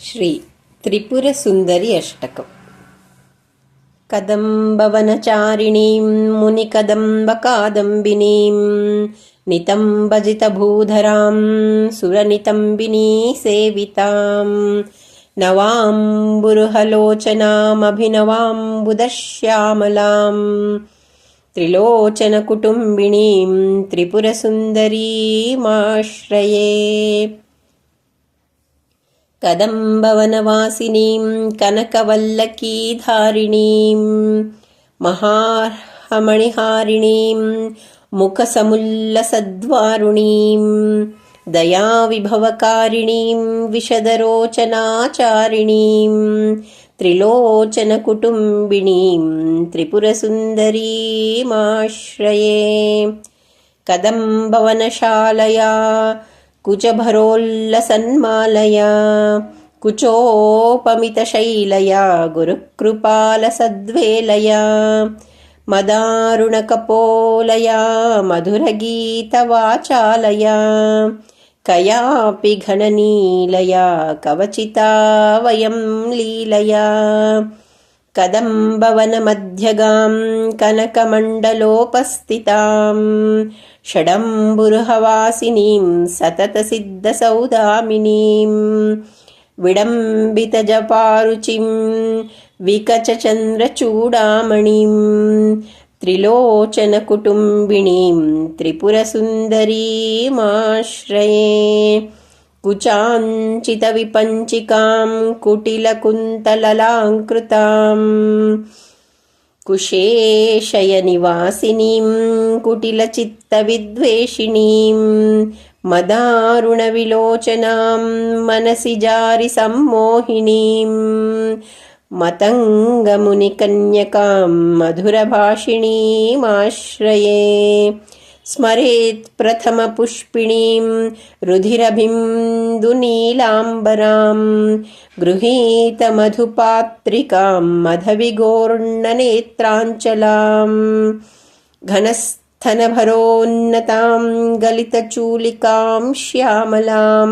श्री त्रिपुरसुन्दरि अष्टकम्। कदम्बवनचारिणीं मुनिकदम्बकादम्बिनीं नितम्बजितभूधरां सुरनितम्बिनी सेवितां नवाम्बुरुहलोचनामभिनवाम्बुदश्यामलां त्रिलोचनकुटुम्बिनीं त्रिपुरसुन्दरीमाश्रये कदम्बवनवासिनीं कनकवल्लकीधारिणीं महार्हमणिहारिणीं मुखसमुल्लसद्वारुणीं दयाविभवकारिणीं विशदरोचनाचारिणीं त्रिलोचनकुटुम्बिनीं त्रिपुरसुन्दरीमाश्रये कदम्बवनशालया कुचभरोल्लसन्मालया कुचोपमितशैलया गुरुकृपालसद्वेलया मदारुणकपोलया मधुरगीतवाचालया कयापि घननीलया कवचिता वयं लीलया कदम्बवनमध्यगां कनकमण्डलोपस्थितां षडम्बुरुहवासिनीं सततसिद्धसौदामिनीं विडम्बितजपारुचिं विकचचन्द्रचूडामणिं त्रिलोचनकुटुम्बिनीं त्रिपुरसुन्दरीमाश्रये कुचाञ्चितविपञ्चिकां कुटिलकुन्तललाङ्कृताम् कुशेशयनिवासिनीं कुटिलचित्तविद्वेषिणीं मदारुणविलोचनां मनसि जारिसम्मोहिनीं मतङ्गमुनिकन्यकां मधुरभाषिणीमाश्रये स्मरेत् प्रथमपुष्पिणीं रुधिरबिन्दुनीलाम्बरां गृहीतमधुपात्रिकां मधविगोर्णनेत्राञ्चलां घनस्थनभरोन्नतां गलितचूलिकां श्यामलां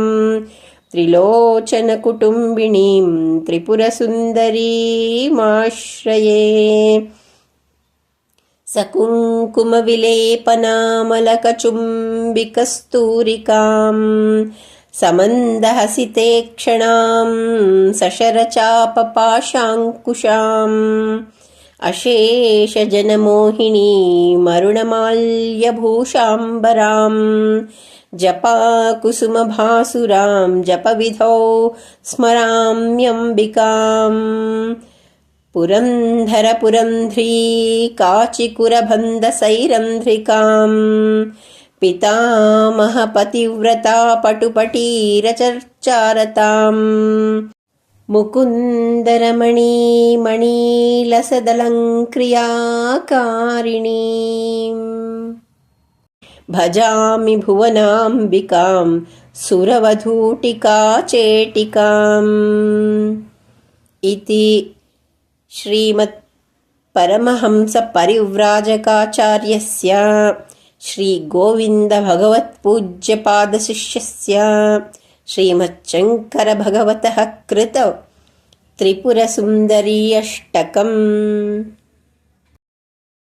त्रिलोचनकुटुम्बिनीं त्रिपुरसुन्दरीमाश्रये सकुङ्कुमविलेपनामलकचुम्बिकस्तूरिकां समन्दहसिते क्षणां सशरचापपाशाङ्कुशाम् अशेषजनमोहिनीमरुणमाल्यभूषाम्बरां जपाकुसुमभासुरां जपविधौ स्मराम्यम्बिकाम् पुरन्धरपुरन्ध्री काचिकुरबन्धसैरन्ध्रिकाम् पितामहपतिव्रता पटुपटीरचर्चारताम् मुकुन्दरमणीमणीलसदलङ्क्रियाकारिणीम् भजामि भुवनाम्बिकां सुरवधूटिका चेटिकाम् इति శ్రీమత్ పరమహంస పరివ్రాజకాచార్యస్య శ్రీ గోవింద భగవత్పూజ్య పాద శ్రీమచ్చంకర భగవత కృత త్రిపుర అష్టకం